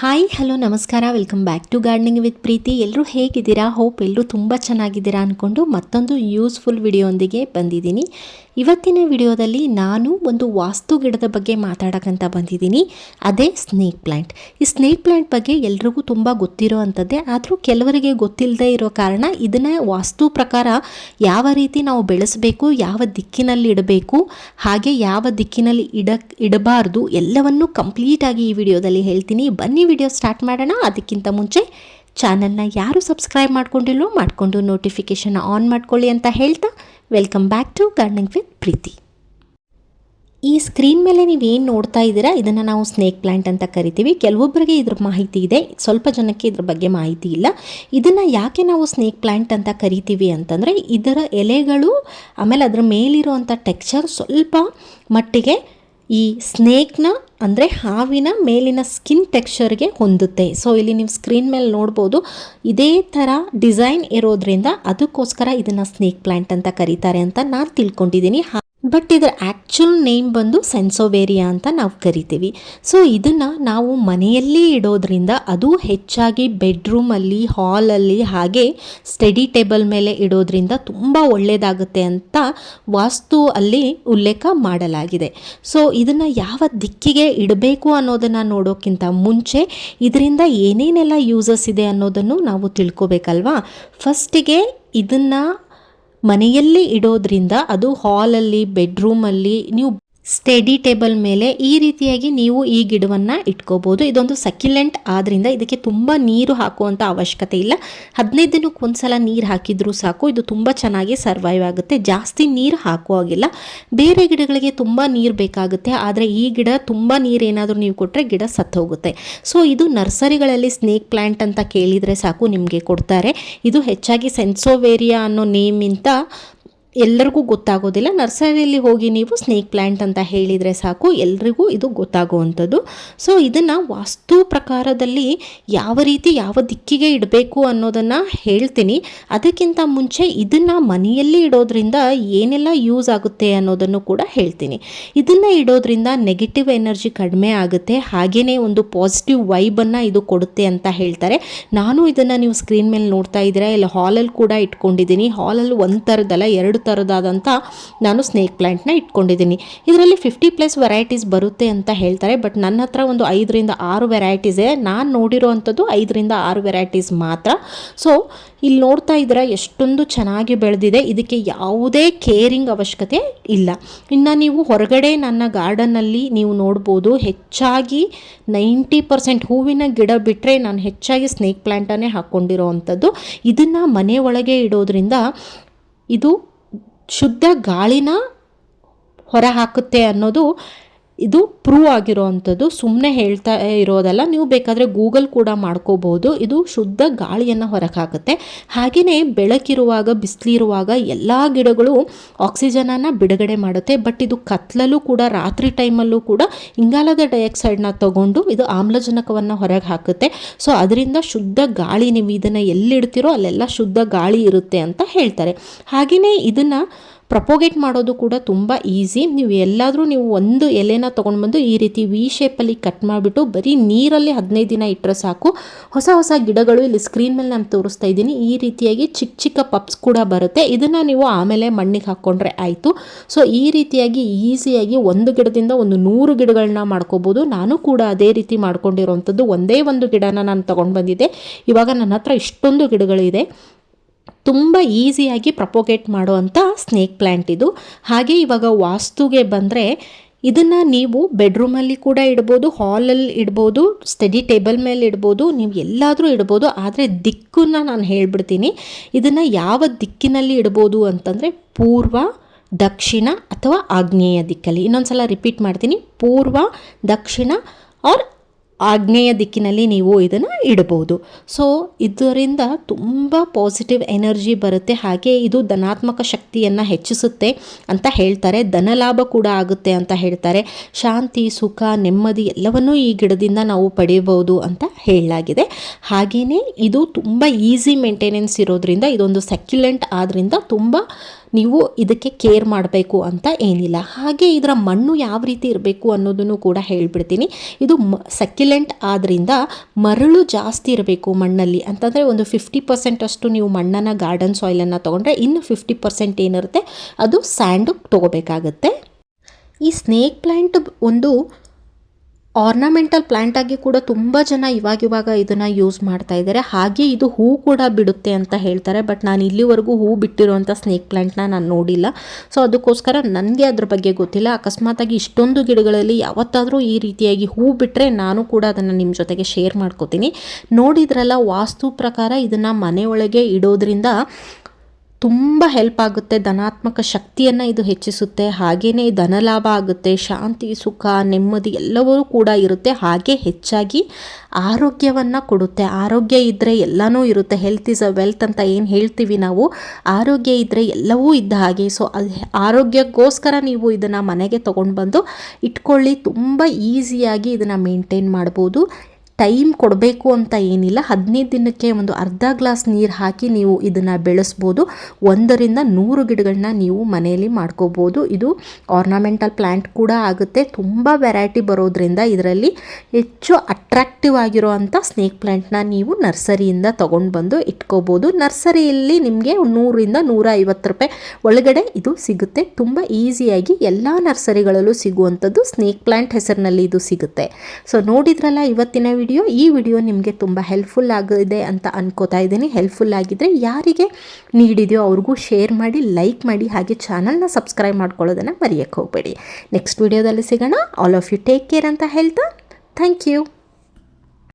Hi hello ನಮಸ್ಕಾರ. Welcome back to gardening with Preethi ಎಲ್ಲರೂ ಹೇಗಿದ್ದೀರಾ? ಹೋಪ್ ಎಲ್ಲರೂ ತುಂಬ ಚೆನ್ನಾಗಿದ್ದೀರಾ ಅಂದ್ಕೊಂಡು ಮತ್ತೊಂದು ಯೂಸ್ಫುಲ್ ವಿಡಿಯೋಂದಿಗೆ ಬಂದಿದ್ದೀನಿ. ಇವತ್ತಿನ ವಿಡಿಯೋದಲ್ಲಿ ನಾನು ಒಂದು ವಾಸ್ತು ಗಿಡದ ಬಗ್ಗೆ ಮಾತಾಡೋಕ್ಕಂತ ಬಂದಿದ್ದೀನಿ. ಅದೇ ಸ್ನೇಕ್ ಪ್ಲ್ಯಾಂಟ್ ಈ ಸ್ನೇಕ್ ಪ್ಲ್ಯಾಂಟ್ ಬಗ್ಗೆ ಎಲ್ರಿಗೂ ತುಂಬ ಗೊತ್ತಿರೋ ಅಂಥದ್ದೇ ಆದರೂ ಕೆಲವರಿಗೆ ಗೊತ್ತಿಲ್ಲದೆ ಇರೋ ಕಾರಣ ಇದನ್ನು ವಾಸ್ತು ಪ್ರಕಾರ ಯಾವ ರೀತಿ ನಾವು ಬೆಳೆಸಬೇಕು, ಯಾವ ದಿಕ್ಕಿನಲ್ಲಿ ಇಡಬೇಕು, ಹಾಗೆ ಯಾವ ದಿಕ್ಕಿನಲ್ಲಿ ಇಡ ಇಡಬಾರ್ದು ಎಲ್ಲವನ್ನೂ ಕಂಪ್ಲೀಟಾಗಿ ಈ ವಿಡಿಯೋದಲ್ಲಿ ಹೇಳ್ತೀನಿ. ಬನ್ನಿ ವಿಡಿಯೋ ಸ್ಟಾರ್ಟ್ ಮಾಡೋಣ. ಅದಕ್ಕಿಂತ ಮುಂಚೆ ಚಾನಲ್ನ ಯಾರು ಸಬ್ಸ್ಕ್ರೈಬ್ ಮಾಡ್ಕೊಂಡಿಲ್ಲೋ ಮಾಡಿಕೊಂಡು ನೋಟಿಫಿಕೇಷನ್ ಆನ್ ಮಾಡ್ಕೊಳ್ಳಿ ಅಂತ ಹೇಳ್ತಾ welcome back to gardening with Preethi ಈ ಸ್ಕ್ರೀನ್ ಮೇಲೆ ನೀವೇನು ನೋಡ್ತಾ ಇದ್ದೀರಾ? ಇದನ್ನು ನಾವು ಸ್ನೇಕ್ ಪ್ಲ್ಯಾಂಟ್ ಅಂತ ಕರಿತೀವಿ. ಕೆಲವೊಬ್ಬರಿಗೆ ಇದ್ರ ಮಾಹಿತಿ ಇದೆ. ಸ್ವಲ್ಪ ಜನಕ್ಕೆ ಇದ್ರ ಬಗ್ಗೆ ಮಾಹಿತಿ ಇಲ್ಲ. ಇದನ್ನು ಯಾಕೆ ನಾವು ಸ್ನೇಕ್ ಪ್ಲ್ಯಾಂಟ್ ಅಂತ ಕರಿತೀವಿ ಅಂತಂದರೆ ಇದರ ಎಲೆಗಳು ಆಮೇಲೆ ಅದರ ಮೇಲಿರುವಂಥ ಟೆಕ್ಸ್ಚರ್ ಸ್ವಲ್ಪ ಮಟ್ಟಿಗೆ ಈ ಸ್ನೇಕ್ನ ಅಂದರೆ ಹಾವಿನ ಮೇಲಿನ ಸ್ಕಿನ್ ಟೆಕ್ಸ್ಚರ್ಗೆ ಹೊಂದುತ್ತೆ. ಸೊ ಇಲ್ಲಿ ನೀವು ಸ್ಕ್ರೀನ್ ಮೇಲೆ ನೋಡ್ಬೋದು, ಇದೇ ಥರ ಡಿಸೈನ್ ಇರೋದ್ರಿಂದ ಅದಕ್ಕೋಸ್ಕರ ಇದನ್ನು ಸ್ನೇಕ್ ಪ್ಲ್ಯಾಂಟ್ ಅಂತ ಕರೀತಾರೆ ಅಂತ ನಾನು ತಿಳ್ಕೊಂಡಿದ್ದೀನಿ. ಬಟ್ ಇದರ ಆ್ಯಕ್ಚುಲ್ ನೇಮ್ ಬಂದು ಸೆನ್ಸೋವೇರಿಯಾ ಅಂತ ನಾವು ಕರಿತೀವಿ. ಸೊ ಇದನ್ನು ನಾವು ಮನೆಯಲ್ಲಿ ಇಡೋದ್ರಿಂದ ಅದು ಹೆಚ್ಚಾಗಿ ಬೆಡ್ರೂಮಲ್ಲಿ ಹಾಲಲ್ಲಿ ಹಾಗೆ ಸ್ಟಡಿ ಟೇಬಲ್ ಮೇಲೆ ಇಡೋದ್ರಿಂದ ತುಂಬ ಒಳ್ಳೆಯದಾಗುತ್ತೆ ಅಂತ ವಾಸ್ತು ಅಲ್ಲಿ ಉಲ್ಲೇಖ ಮಾಡಲಾಗಿದೆ. ಸೊ ಇದನ್ನು ಯಾವ ದಿಕ್ಕಿಗೆ ಇಡಬೇಕು ಅನ್ನೋದನ್ನು ನೋಡೋಕ್ಕಿಂತ ಮುಂಚೆ ಇದರಿಂದ ಏನೇನೆಲ್ಲ ಯೂಸಸ್ ಇದೆ ಅನ್ನೋದನ್ನು ನಾವು ತಿಳ್ಕೊಬೇಕಲ್ವಾ? ಫಸ್ಟಿಗೆ ಇದನ್ನು ಮನೆಯಲ್ಲಿ ಇಡೋದ್ರಿಂದ ಅದು ಹಾಲಲ್ಲಿ ಬೆಡ್ರೂಮಲ್ಲಿ ನೀವು ಸ್ಟಡಿ ಟೇಬಲ್ ಮೇಲೆ ಈ ರೀತಿಯಾಗಿ ನೀವು ಈ ಗಿಡವನ್ನು ಇಟ್ಕೋಬೋದು. ಇದೊಂದು ಸಕ್ಯುಲೆಂಟ್ ಆದ್ದರಿಂದ ಇದಕ್ಕೆ ತುಂಬ ನೀರು ಹಾಕುವಂಥ ಅವಶ್ಯಕತೆ ಇಲ್ಲ. ಹದಿನೈದು ದಿನಕ್ಕೆ ಒಂದು ಸಲ ನೀರು ಹಾಕಿದರೂ ಸಾಕು. ಇದು ತುಂಬ ಚೆನ್ನಾಗಿ ಸರ್ವೈವ್ ಆಗುತ್ತೆ. ಜಾಸ್ತಿ ನೀರು ಹಾಕುವಾಗಿಲ್ಲ ಬೇರೆ ಗಿಡಗಳಿಗೆ ತುಂಬ ನೀರು ಬೇಕಾಗುತ್ತೆ. ಆದರೆ ಈ ಗಿಡ ತುಂಬ ನೀರೇನಾದರೂ ನೀವು ಕೊಟ್ಟರೆ ಗಿಡ ಸತ್ತೋಗುತ್ತೆ ಸೊ ಇದು ನರ್ಸರಿಗಳಲ್ಲಿ ಸ್ನೇಕ್ ಪ್ಲ್ಯಾಂಟ್ ಅಂತ ಕೇಳಿದರೆ ಸಾಕು ನಿಮಗೆ ಕೊಡ್ತಾರೆ. ಇದು ಹೆಚ್ಚಾಗಿ ಸೆನ್ಸೋವೇರಿಯಾ ಅನ್ನೋ ನೇಮಿಂತ ಎಲ್ಲರಿಗೂ ಗೊತ್ತಾಗೋದಿಲ್ಲ. ನರ್ಸರಿಯಲ್ಲಿ ಹೋಗಿ ನೀವು ಸ್ನೇಕ್ ಪ್ಲ್ಯಾಂಟ್ ಅಂತ ಹೇಳಿದರೆ ಸಾಕು, ಎಲ್ರಿಗೂ ಇದು ಗೊತ್ತಾಗುವಂಥದ್ದು. ಸೊ, ಇದನ್ನು ವಾಸ್ತು ಪ್ರಕಾರದಲ್ಲಿ ಯಾವ ರೀತಿ ಯಾವ ದಿಕ್ಕಿಗೆ ಇಡಬೇಕು ಅನ್ನೋದನ್ನು ಹೇಳ್ತೀನಿ. ಅದಕ್ಕಿಂತ ಮುಂಚೆ ಇದನ್ನು ಮನೆಯಲ್ಲಿ ಇಡೋದ್ರಿಂದ ಏನೆಲ್ಲ ಯೂಸ್ ಆಗುತ್ತೆ ಅನ್ನೋದನ್ನು ಕೂಡ ಹೇಳ್ತೀನಿ. ಇದನ್ನು ಇಡೋದ್ರಿಂದ ನೆಗೆಟಿವ್ ಎನರ್ಜಿ ಕಡಿಮೆ ಆಗುತ್ತೆ. ಹಾಗೆಯೇ ಒಂದು ಪಾಸಿಟಿವ್ ವೈಬನ್ನು ಇದು ಕೊಡುತ್ತೆ ಅಂತ ಹೇಳ್ತಾರೆ. ನಾನು ಇದನ್ನು ನೀವು ಸ್ಕ್ರೀನ್ ಮೇಲೆ ನೋಡ್ತಾ ಇದ್ದೀರಾ? ಇಲ್ಲ ಹಾಲಲ್ಲಿ ಕೂಡ ಇಟ್ಕೊಂಡಿದ್ದೀನಿ. ಹಾಲಲ್ಲಿ ಒಂದು ಥರದಲ್ಲ ಎರಡು ಥರದಾದಂಥ ನಾನು ಸ್ನೇಕ್ ಪ್ಲ್ಯಾಂಟ್ನ ಇಟ್ಕೊಂಡಿದ್ದೀನಿ. ಇದರಲ್ಲಿ ಫಿಫ್ಟಿ ಪ್ಲಸ್ ವೆರೈಟೀಸ್ ಬರುತ್ತೆ ಅಂತ ಹೇಳ್ತಾರೆ ಬಟ್ ನನ್ನ ಹತ್ರ ಒಂದು ಐದರಿಂದ ಆರು ವೆರೈಟೀಸೇ ನಾನು ನೋಡಿರೋ ಅಂಥದ್ದು ಐದರಿಂದ ಆರು ವೆರೈಟೀಸ್ ಮಾತ್ರ. ಸೊ ಇಲ್ಲಿ ನೋಡ್ತಾ ಇದ್ದೀರಾ ಎಷ್ಟೊಂದು ಚೆನ್ನಾಗಿ ಬೆಳೆದಿದೆ. ಇದಕ್ಕೆ ಯಾವುದೇ ಕೇರಿಂಗ್ ಅವಶ್ಯಕತೆ ಇಲ್ಲ. ಇನ್ನು ನೀವು ಹೊರಗಡೆ ನನ್ನ ಗಾರ್ಡನ್ನಲ್ಲಿ ನೀವು ನೋಡ್ಬೋದು, ಹೆಚ್ಚಾಗಿ ನೈಂಟಿ ಪರ್ಸೆಂಟ್ ಹೂವಿನ ಗಿಡ ಬಿಟ್ಟರೆ ನಾನು ಹೆಚ್ಚಾಗಿ ಸ್ನೇಕ್ ಪ್ಲ್ಯಾಂಟನ್ನೇ ಹಾಕ್ಕೊಂಡಿರೋ ಅಂಥದ್ದು ಇದನ್ನು ಮನೆ ಒಳಗೆ ಇಡೋದ್ರಿಂದ ಇದು ಶುದ್ಧ ಗಾಳಿನ ಹೊರ ಹಾಕುತ್ತೆ ಅನ್ನೋದು ಇದು ಪ್ರೂವ್ ಆಗಿರೋ ಅಂಥದ್ದು ಸುಮ್ಮನೆ ಹೇಳ್ತಾ ಇರೋದಲ್ಲ. ನೀವು ಬೇಕಾದರೆ ಗೂಗಲ್ ಕೂಡ ಮಾಡ್ಕೋಬೋದು. ಇದು ಶುದ್ಧ ಗಾಳಿಯನ್ನು ಹೊರಗೆ ಹಾಕುತ್ತೆ ಹಾಗೆಯೇ ಬೆಳಕಿರುವಾಗ, ಬಿಸಿಲಿರುವಾಗ ಎಲ್ಲ ಗಿಡಗಳು ಆಕ್ಸಿಜನನ್ನು ಬಿಡುಗಡೆ ಮಾಡುತ್ತೆ. ಬಟ್ ಇದು ಕತ್ಲಲ್ಲೂ ಕೂಡ, ರಾತ್ರಿ ಟೈಮಲ್ಲೂ ಕೂಡ ಇಂಗಾಲದ ಡೈಆಕ್ಸೈಡ್ನ ತಗೊಂಡು ಇದು ಆಮ್ಲಜನಕವನ್ನು ಹೊರಗೆ ಹಾಕುತ್ತೆ ಸೊ ಅದರಿಂದ ಶುದ್ಧ ಗಾಳಿ ನೀವು ಇದನ್ನು ಎಲ್ಲಿಡ್ತೀರೋ ಅಲ್ಲೆಲ್ಲ ಶುದ್ಧ ಗಾಳಿ ಇರುತ್ತೆ ಅಂತ ಹೇಳ್ತಾರೆ. ಹಾಗೆಯೇ ಇದನ್ನು ಪ್ರಪೋಗೇಟ್ ಮಾಡೋದು ಕೂಡ ತುಂಬ ಈಸಿ ನೀವು ಎಲ್ಲಾದರೂ ನೀವು ಒಂದು ಎಲೆನ ತೊಗೊಂಡು ಬಂದು ಈ ರೀತಿ ವಿ ಶೇಪಲ್ಲಿ ಕಟ್ ಮಾಡಿಬಿಟ್ಟು ಬರೀ ನೀರಲ್ಲಿ ಹದಿನೈದು ದಿನ ಇಟ್ಟರೆ ಸಾಕು. ಹೊಸ ಹೊಸ ಗಿಡಗಳು ಇಲ್ಲಿ ಸ್ಕ್ರೀನ್ ಮೇಲೆ ನಾನು ತೋರಿಸ್ತಾ ಇದ್ದೀನಿ. ಈ ರೀತಿಯಾಗಿ ಚಿಕ್ಕ ಚಿಕ್ಕ ಪಪ್ಸ್ ಕೂಡ ಬರುತ್ತೆ. ಇದನ್ನು ನೀವು ಆಮೇಲೆ ಮಣ್ಣಿಗೆ ಹಾಕ್ಕೊಂಡ್ರೆ ಆಯಿತು. ಸೊ ಈ ರೀತಿಯಾಗಿ ಈಸಿಯಾಗಿ ಒಂದು ಗಿಡದಿಂದ ಒಂದು ನೂರು ಗಿಡಗಳನ್ನ ಮಾಡ್ಕೋಬೋದು. ನಾನು ಕೂಡ ಅದೇ ರೀತಿ ಮಾಡ್ಕೊಂಡಿರೋವಂಥದ್ದು ಒಂದೇ ಒಂದು ಗಿಡನ ನಾನು ತೊಗೊಂಡು ಬಂದಿದ್ದೆ ಇವಾಗ ನನ್ನ ಹತ್ರ ಇಷ್ಟೊಂದು ಗಿಡಗಳಿದೆ. ತುಂಬ ಈಸಿಯಾಗಿ ಪ್ರಪೋಗೇಟ್ ಮಾಡುವಂಥ ಸ್ನೇಕ್ ಪ್ಲ್ಯಾಂಟ್ ಇದು. ಹಾಗೆ ಇವಾಗ ವಾಸ್ತುಗೆ ಬಂದರೆ ಇದನ್ನು ನೀವು ಬೆಡ್ರೂಮಲ್ಲಿ ಕೂಡ ಇಡ್ಬೋದು, ಹಾಲಲ್ಲಿ ಇಡ್ಬೋದು, ಸ್ಟಡಿ ಟೇಬಲ್ ಮೇಲೆ ಇಡ್ಬೋದು, ನೀವು ಎಲ್ಲಾದರೂ ಇಡ್ಬೋದು. ಆದರೆ ದಿಕ್ಕನ್ನು ನಾನು ಹೇಳ್ಬಿಡ್ತೀನಿ, ಇದನ್ನು ಯಾವ ದಿಕ್ಕಿನಲ್ಲಿ ಇಡ್ಬೋದು ಅಂತಂದರೆ ಪೂರ್ವ, ದಕ್ಷಿಣ ಅಥವಾ ಆಗ್ನೇಯ ದಿಕ್ಕಲ್ಲಿ. ಇನ್ನೊಂದು ಸಲ ರಿಪೀಟ್ ಮಾಡ್ತೀನಿ, ಪೂರ್ವ, ದಕ್ಷಿಣ ಆರ್ ಆಗ್ನೇಯ ದಿಕ್ಕಿನಲ್ಲಿ ನೀವು ಇದನ್ನು ಇಡಬಹುದು. ಸೊ ಇದರಿಂದ ತುಂಬ ಪಾಸಿಟಿವ್ ಎನರ್ಜಿ ಬರುತ್ತೆ. ಹಾಗೆ ಇದು ಧನಾತ್ಮಕ ಶಕ್ತಿಯನ್ನು ಹೆಚ್ಚಿಸುತ್ತೆ ಅಂತ ಹೇಳ್ತಾರೆ. ಧನಲಾಭ ಕೂಡ ಆಗುತ್ತೆ ಅಂತ ಹೇಳ್ತಾರೆ. ಶಾಂತಿ, ಸುಖ, ನೆಮ್ಮದಿ ಎಲ್ಲವನ್ನೂ ಈ ಗಿಡದಿಂದ ನಾವು ಪಡೆಯಬಹುದು ಅಂತ ಹೇಳಲಾಗಿದೆ. ಹಾಗೆಯೇ ಇದು ತುಂಬ ಈಸಿ ಮೇಂಟೆನೆನ್ಸ್ ಇರೋದ್ರಿಂದ, ಇದೊಂದು ಸೆಕ್ಯುಲೆಂಟ್ ಆದ್ದರಿಂದ ತುಂಬ ನೀವು ಇದಕ್ಕೆ ಕೇರ್ ಮಾಡಬೇಕು ಅಂತ ಏನಿಲ್ಲ. ಹಾಗೆ ಇದರ ಮಣ್ಣು ಯಾವ ರೀತಿ ಇರಬೇಕು ಅನ್ನೋದನ್ನು ಕೂಡ ಹೇಳಿಬಿಡ್ತೀನಿ. ಇದು ಮ ಆದ್ದರಿಂದ ಮರಳು ಜಾಸ್ತಿ ಇರಬೇಕು ಮಣ್ಣಲ್ಲಿ. ಅಂತಂದರೆ ಒಂದು ಫಿಫ್ಟಿ ಪರ್ಸೆಂಟ್ ಅಷ್ಟು ನೀವು ಮಣ್ಣನ್ನು ಗಾರ್ಡನ್ ಸಾಯ್ಲನ್ನು ತೊಗೊಂಡ್ರೆ ಇನ್ನು ಫಿಫ್ಟಿ ಪರ್ಸೆಂಟ್ ಏನಿರುತ್ತೆ, ಅದು ಸ್ಯಾಂಡು ತೊಗೋಬೇಕಾಗತ್ತೆ. ಈ ಸ್ನೇಕ್ ಪ್ಲ್ಯಾಂಟ್ ಒಂದು ಆರ್ನಮೆಂಟಲ್ ಪ್ಲ್ಯಾಂಟಾಗಿ ಕೂಡ ತುಂಬ ಜನ ಇವಾಗಿವಾಗ ಇದನ್ನು ಯೂಸ್ ಮಾಡ್ತಾ ಇದ್ದಾರೆ ಹಾಗೆ ಇದು ಹೂ ಕೂಡ ಬಿಡುತ್ತೆ ಅಂತ ಹೇಳ್ತಾರೆ. ಬಟ್ ನಾನು ಇಲ್ಲಿವರೆಗೂ ಹೂ ಬಿಟ್ಟಿರುವಂಥ ಸ್ನೇಕ್ ಪ್ಲ್ಯಾಂಟ್ನ ನಾನು ನೋಡಿಲ್ಲ. ಸೊ ಅದಕ್ಕೋಸ್ಕರ ನನಗೆ ಅದ್ರ ಬಗ್ಗೆ ಗೊತ್ತಿಲ್ಲ. ಅಕಸ್ಮಾತಾಗಿ ಇಷ್ಟೊಂದು ಗಿಡಗಳಲ್ಲಿ ಯಾವತ್ತಾದರೂ ಈ ರೀತಿಯಾಗಿ ಹೂ ಬಿಟ್ಟರೆ ನಾನು ಕೂಡ ಅದನ್ನು ನಿಮ್ಮ ಜೊತೆಗೆ ಶೇರ್ ಮಾಡ್ಕೋತೀನಿ. ನೋಡಿದ್ರಲ್ಲ ವಾಸ್ತು ಪ್ರಕಾರ ಇದನ್ನು ಮನೆಯೊಳಗೆ ಇಡೋದ್ರಿಂದ ತುಂಬ ಹೆಲ್ಪ್ ಆಗುತ್ತೆ, ಧನಾತ್ಮಕ ಶಕ್ತಿಯನ್ನು ಇದು ಹೆಚ್ಚಿಸುತ್ತೆ ಹಾಗೆಯೇ ಧನಲಾಭ ಆಗುತ್ತೆ, ಶಾಂತಿ, ಸುಖ, ನೆಮ್ಮದಿ ಎಲ್ಲವೂ ಕೂಡ ಇರುತ್ತೆ, ಹಾಗೆ ಹೆಚ್ಚಾಗಿ ಆರೋಗ್ಯವನ್ನು ಕೊಡುತ್ತೆ. ಆರೋಗ್ಯ ಇದ್ದರೆ ಎಲ್ಲನೂ ಇರುತ್ತೆ ಹೆಲ್ತ್ ಇಸ್ ಅ ವೆಲ್ತ್ ಅಂತ ಏನು ಹೇಳ್ತೀವಿ ನಾವು, ಆರೋಗ್ಯ ಇದ್ದರೆ ಎಲ್ಲವೂ ಇದ್ದ ಹಾಗೆ. ಸೊ ಆರೋಗ್ಯಕ್ಕೋಸ್ಕರ ನೀವು ಇದನ್ನು ಮನೆಗೆ ತೊಗೊಂಡು ಬಂದು ಇಟ್ಕೊಳ್ಳಿ, ತುಂಬ ಈಸಿಯಾಗಿ ಇದನ್ನು ಮೇಂಟೈನ್ ಮಾಡ್ಬೋದು. ಟೈಮ್ ಕೊಡಬೇಕು ಅಂತ ಏನಿಲ್ಲ. ಹದಿನೈದು ದಿನಕ್ಕೆ ಒಂದು ಅರ್ಧ ಗ್ಲಾಸ್ ನೀರು ಹಾಕಿ ನೀವು ಇದನ್ನು ಬೆಳೆಸ್ಬೋದು. ಒಂದರಿಂದ ನೂರು ಗಿಡಗಳನ್ನ ನೀವು ಮನೆಯಲ್ಲಿ ಮಾಡ್ಕೋಬೋದು. ಇದು ಆರ್ನಮೆಂಟಲ್ ಪ್ಲ್ಯಾಂಟ್ ಕೂಡ ಆಗುತ್ತೆ. ತುಂಬ ವೆರೈಟಿ ಬರೋದ್ರಿಂದ ಇದರಲ್ಲಿ ಹೆಚ್ಚು ಅಟ್ರಾಕ್ಟಿವ್ ಆಗಿರೋ ಅಂಥ ಸ್ನೇಕ್ ಪ್ಲ್ಯಾಂಟ್ನ ನೀವು ನರ್ಸರಿಯಿಂದ ತೊಗೊಂಡು ಬಂದು ಇಟ್ಕೋಬೋದು. ನರ್ಸರಿಯಲ್ಲಿ ನಿಮಗೆ ನೂರಿಂದ ನೂರ ಐವತ್ತು ರೂಪಾಯಿ ಒಳಗಡೆ ಇದು ಸಿಗುತ್ತೆ. ತುಂಬ ಈಸಿಯಾಗಿ ಎಲ್ಲ ನರ್ಸರಿಗಳಲ್ಲೂ ಸಿಗುವಂಥದ್ದು ಸ್ನೇಕ್ ಪ್ಲ್ಯಾಂಟ್ ಹೆಸರಿನಲ್ಲಿ ಇದು ಸಿಗುತ್ತೆ. ಸೊ ನೋಡಿದ್ರಲ್ಲ ಇವತ್ತಿನ ವಿಡಿಯೋ, ಈ ವಿಡಿಯೋ ನಿಮಗೆ ತುಂಬ ಹೆಲ್ಪ್ಫುಲ್ ಆಗಿದೆ ಅಂತ ಅನ್ಕೋತಾ ಇದ್ದೀನಿ. ಹೆಲ್ಪ್ಫುಲ್ ಆಗಿದ್ದರೆ ಯಾರಿಗೆ ನೀಡಿದೆಯೋ ಅವ್ರಿಗೂ ಶೇರ್ ಮಾಡಿ ಲೈಕ್ ಮಾಡಿ, ಹಾಗೆ ಚಾನಲ್ನ ಸಬ್ಸ್ಕ್ರೈಬ್ ಮಾಡ್ಕೊಳ್ಳೋದನ್ನು ಮರೆಯೋಕ್ಕೆ ಹೋಗಬೇಡಿ. ನೆಕ್ಸ್ಟ್ ವಿಡಿಯೋದಲ್ಲಿ ಸಿಗೋಣ. All of you take care ಅಂತ ಹೇಳ್ತಾ ಥ್ಯಾಂಕ್ ಯು